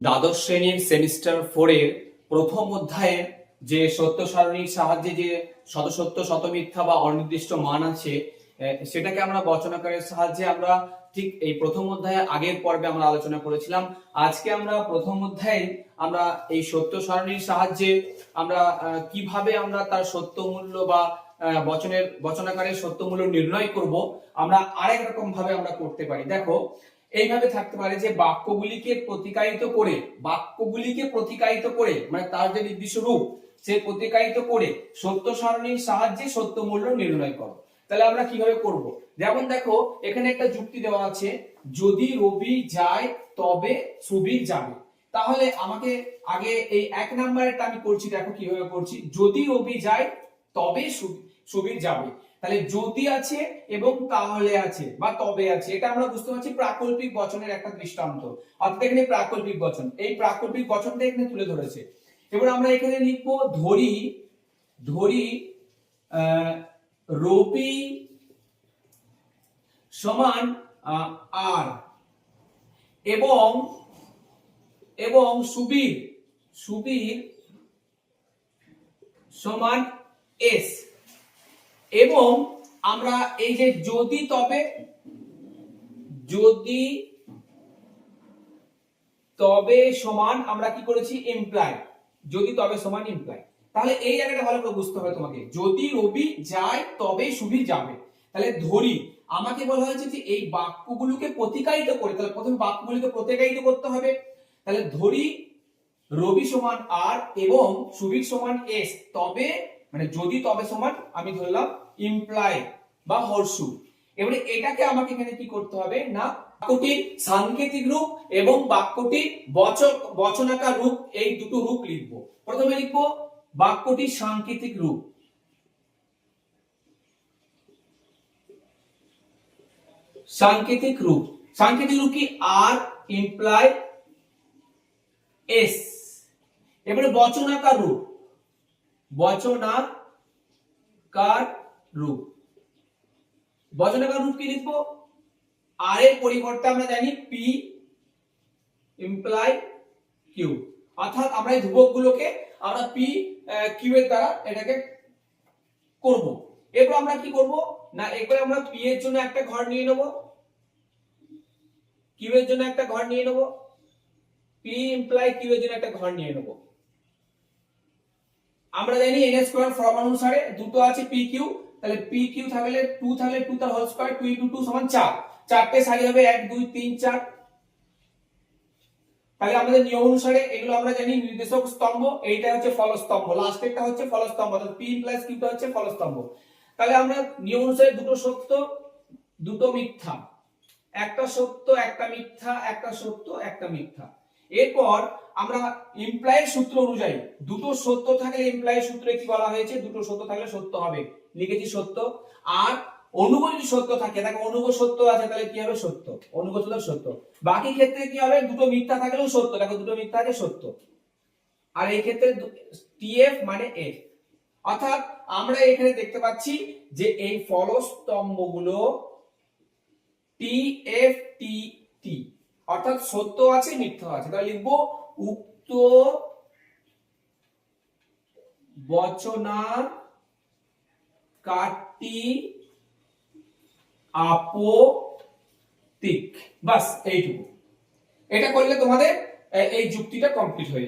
দ্বাদশ শ্রেণির সেমিস্টার ফোরের প্রথম অধ্যায়ের যে সত্য সারণীর সাহায্যে যে শতসত্য, শতমিথ্যা বা অনির্দিষ্ট মান আছে সেটাকে আমরা বচনাকারের সাহায্যে আমরা ঠিক এই প্রথম অধ্যায়ে আগের পর্বে আমরা আলোচনা করেছিলাম। আজকে আমরা প্রথম অধ্যায়ে আমরা এই সত্য সারণীর সাহায্যে আমরা কীভাবে আমরা তার সত্য মূল্য বা বচনের, বচনাকারের সত্য মূল্য নির্ণয় করব, আমরা আরেক রকম ভাবে আমরা করতে পারি। দেখো এইভাবে থাকতে পারে যে বাক্যগুলিকে প্রতিকায়িত করে, বাক্যগুলিকে প্রতিকায়িত করে মানে তার যে নির্দিষ্ট রূপ, সে প্রতিকায়িত করে সত্য সারণীর সাহায্যে সত্য মূল্য নির্ণয় করো। তাহলে আমরা কীভাবে করব? যেমন দেখো, এখানে একটা যুক্তি দেওয়া আছে, যদি রবি যায়, তবে সুবীর যাবে। তাহলে আমাকে আগে এই এক নাম্বারেরটা আমি করছি, দেখো কীভাবে করছি। যদি রবি যায়, তবে সুবীর যাবে। তাহলে যদি আছে এবং তাহলে আছে বা তবে আছে, এটা আমরা বুঝতে পারছি প্রাকল্পিক বচনের একটা দৃষ্টান্ত। অর্থাৎ এখানে প্রাকল্পিক বচন, এই প্রাকল্পিক বচনটা এখানে তুলে ধরেছে। এবার আমরা এখানে লিখব ধরি ধরি রবি সমান আর এবং এবং সুবীর সুবীর সমান এস। এবং আমরা এই যে যদি তবে যদি তবে সমান আমরা কি করেছি? ইমপ্লাই যদি তবে সমান ইমপ্লাই তাহলে এই জায়গাটা ভালো করে বুঝতে হবে তোমাকে। যদি রবি যায়, তবে সুবীর যাবে। তাহলে ধরি, আমাকে বলা হয়েছে যে এই বাক্যগুলোকে প্রতিকায়িত করে, তাহলে প্রথমে বাক্যগুলিকে প্রতিকায়িত করতে হবে। তাহলে ধরি, রবি সমান আর এবং সুবীর সমান এস তবে মানে যদি তবে সমান, আমি ধরলাম ইমপ্লাই বা হরসু। এবারে এটাকে আমাকে এখানে কি করতে হবে? না বাক্যটির সাংকেতিক রূপ এবং বাক্যটি বচনাকার রূপ, এই দুটো রূপ লিখব। প্রথমে লিখব, বাক্যটি সাংকেতিক রূপ। সাংকেতিক রূপ। সাংকেতিক রূপ কি? আর ইমপ্লাই এস এবারে বচনাকার রূপ। বচনাকার রূপ? বচনাকার রূপ কি লিখব? আর এর পরিবর্তে আমরা জানি পি ইমপ্লাই কিউ অর্থাৎ আমরা এই ধ্রুবক গুলোকে আমরা পি কিউ এর দ্বারা এটাকে করব। এরপর আমরা কি করব? না, এরপরে আমরা পি এর জন্য একটা ঘর নিয়ে নেব। কিউ এর জন্য একটা ঘর নিয়ে নেব। পি ইমপ্লাই কিউ এর জন্য একটা ঘর নিয়ে নেব। আমরা জানি এন স্কোয়ার ফর্ম অনুসারে দুটো আছে পি কিউ তাহলে পি কিউ থাকলে টু থাকলে টু তার whole square two into two সমান চার। চারটে সারি হবে এক, দুই, তিন, চার। তাহলে আমাদের নিয়ম অনুসারে এগুলো আমরা জানি নির্দেশক স্তম্ভ, এইটা হচ্ছে ফলস্তম্ভ। লাস্টেরটা হচ্ছে ফলস্তম্ভ, অর্থাৎ পি প্লাস কিউটা হচ্ছে ফলস্তম্ভ। তাহলে আমরা নিয়ম অনুসারে দুটো সত্য, দুটো মিথ্যা। একটা সত্য, একটা মিথ্যা, একটা সত্য, একটা মিথ্যা। এরপর আমরা ইমপ্লাই সূত্র অনুযায়ী, দুটো সত্য থাকলে ইমপ্লাই সূত্রে কি বলা হয়েছে? দুটো সত্য থাকলে সত্য হবে। লিখেছি সত্য। আর অনুগ যদি সত্য থাকে তাকে অনুগ সত্য আছে, তাহলে কি হবে? সত্য। অনুগ সত্য সত্য। বাকি ক্ষেত্রে কি হবে? দুটো মিথ্যা থাকলেও সত্য। দেখো, দুটো মিথ্যা আছে সত্য। আর এই ক্ষেত্রে টিএফ মানে এফ অর্থাৎ আমরা এখানে দেখতে পাচ্ছি যে এই ফলস্তম্ভগুলো টি এফ টি টি অর্থাৎ সত্য আছে, মিথ্যা আছে। তাহলে লিখব, উক্ত বচনা কাটি আপতিক বাস, এইটুকু। এটা করলে তোমাদের এই যুক্তিটা কমপ্লিট হয়ে যাবে।